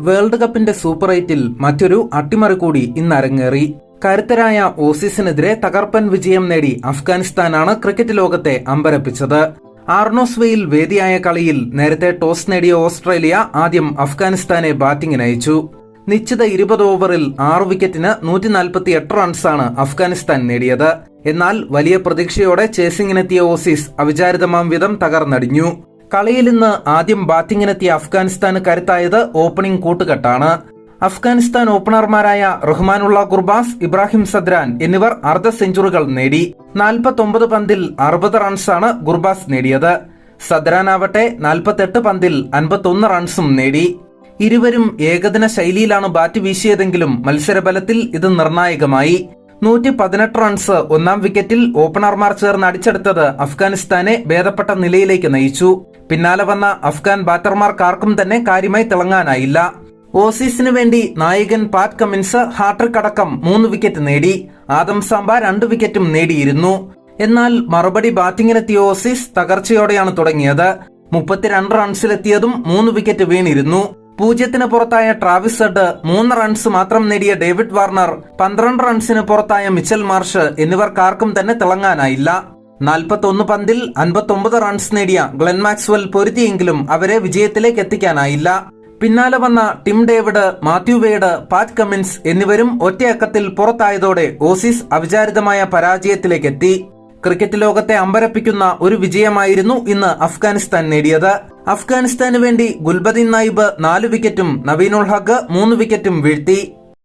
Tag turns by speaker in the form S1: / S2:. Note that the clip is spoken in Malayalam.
S1: വേൾഡ് കപ്പിന്റെ സൂപ്പർ എയ്റ്റിൽ മറ്റൊരു അട്ടിമറി കൂടി ഇന്ന് അരങ്ങേറി കരുത്തരായ ഓസീസിനെതിരെ തകർപ്പൻ വിജയം നേടി അഫ്ഗാനിസ്ഥാനാണ് ക്രിക്കറ്റ് ലോകത്തെ അമ്പരപ്പിച്ചത്. ആർണോസ്വയിൽ വേദിയായ കളിയിൽ നേരത്തെ ടോസ് നേടിയ ഓസ്ട്രേലിയ ആദ്യം അഫ്ഗാനിസ്ഥാനെ ബാറ്റിംഗിന് അയച്ചു. നിശ്ചിത ഇരുപത് ഓവറിൽ ആറ് വിക്കറ്റിന് നൂറ്റി നാൽപ്പത്തി എട്ട് റൺസാണ് അഫ്ഗാനിസ്ഥാൻ നേടിയത്. എന്നാൽ വലിയ പ്രതീക്ഷയോടെ ചേസിംഗിനെത്തിയ ഓസീസ് അവിചാരിതമാം വിധം തകർന്നടിഞ്ഞു. കളിയിൽ ഇന്ന് ആദ്യം ബാറ്റിംഗിനെത്തിയ അഫ്ഗാനിസ്ഥാന് കരുത്തായത് ഓപ്പണിംഗ് കൂട്ടുകെട്ടാണ്. അഫ്ഗാനിസ്ഥാൻ ഓപ്പണർമാരായ റഹ്മാനുള്ള കുർബാസ് ഇബ്രാഹിം സദ്രാൻ എന്നിവർ അർദ്ധ സെഞ്ചുറികൾ നേടി. നാൽപ്പത്തൊമ്പത് പന്തിൽ അറുപത് റൺസാണ് ഗുർബാസ് നേടിയത്. സദ്രാനാവട്ടെ നാൽപ്പത്തെട്ട് പന്തിൽ അൻപത്തൊന്ന് റൺസും നേടി. ഇരുവരും ഏകദിന ശൈലിയിലാണ് ബാറ്റ് വീശിയതെങ്കിലും മത്സരബലത്തിൽ ഇത് നിർണായകമായി. നൂറ്റി പതിനെട്ട് റൺസ് ഒന്നാം വിക്കറ്റിൽ ഓപ്പണർമാർ ചേർന്ന് അടിച്ചെടുത്തത് അഫ്ഗാനിസ്ഥാനെ ഭേദപ്പെട്ട നിലയിലേക്ക് നയിച്ചു. പിന്നാലെ വന്ന അഫ്ഗാൻ ബാറ്റർമാർക്കാർക്കും തന്നെ കാര്യമായി തിളങ്ങാനായില്ല. ഓസീസിന് വേണ്ടി നായകൻ പാറ്റ് കമിൻസ് ഹാട്രിക് അടക്കം മൂന്ന് വിക്കറ്റ് നേടി ആദം സാംബ രണ്ട് വിക്കറ്റും നേടിയിരുന്നു. എന്നാൽ മറുപടി ബാറ്റിംഗിനെത്തിയ ഓസീസ് തകർച്ചയോടെയാണ് തുടങ്ങിയത്. മുപ്പത്തിരണ്ട് റൺസിലെത്തിയതും മൂന്ന് വിക്കറ്റ് വീണിരുന്നു. പൂജ്യത്തിന് പുറത്തായ ട്രാവിസ് ഹെഡ് മൂന്ന് റൺസ് മാത്രം നേടിയ ഡേവിഡ് വാർണർ പന്ത്രണ്ട് റൺസിന് പുറത്തായ മിച്ചൽ മാർഷ് എന്നിവർക്കാർക്കും തന്നെ തിളങ്ങാനായില്ല. നാൽപ്പത്തൊന്ന് പന്തിൽ അൻപത്തൊമ്പത് റൺസ് നേടിയ ഗ്ലെൻ മാക്സ്വെൽ പൊരുതിയെങ്കിലും അവരെ വിജയത്തിലേക്ക് എത്തിക്കാനായില്ല. പിന്നാലെ വന്ന Tim David Matthew Wade Pat Cummins എന്നിവരും ഒറ്റയക്കത്തിൽ പുറത്തായതോടെ ഓസീസ് അവിചാരിതമായ പരാജയത്തിലേക്കെത്തി ക്രിക്കറ്റ് ലോകത്തെ അമ്പരപ്പിക്കുന്ന ഒരു വിജയമായിരുന്നു ഇന്ന് അഫ്ഗാനിസ്ഥാൻ നേടിയത്. അഫ്ഗാനിസ്ഥാന് വേണ്ടി ഗുൽബദീൻ നായിബ് നാല് വിക്കറ്റും നവീനുൽ ഹക്ക് മൂന്ന് വിക്കറ്റും വീഴ്ത്തി.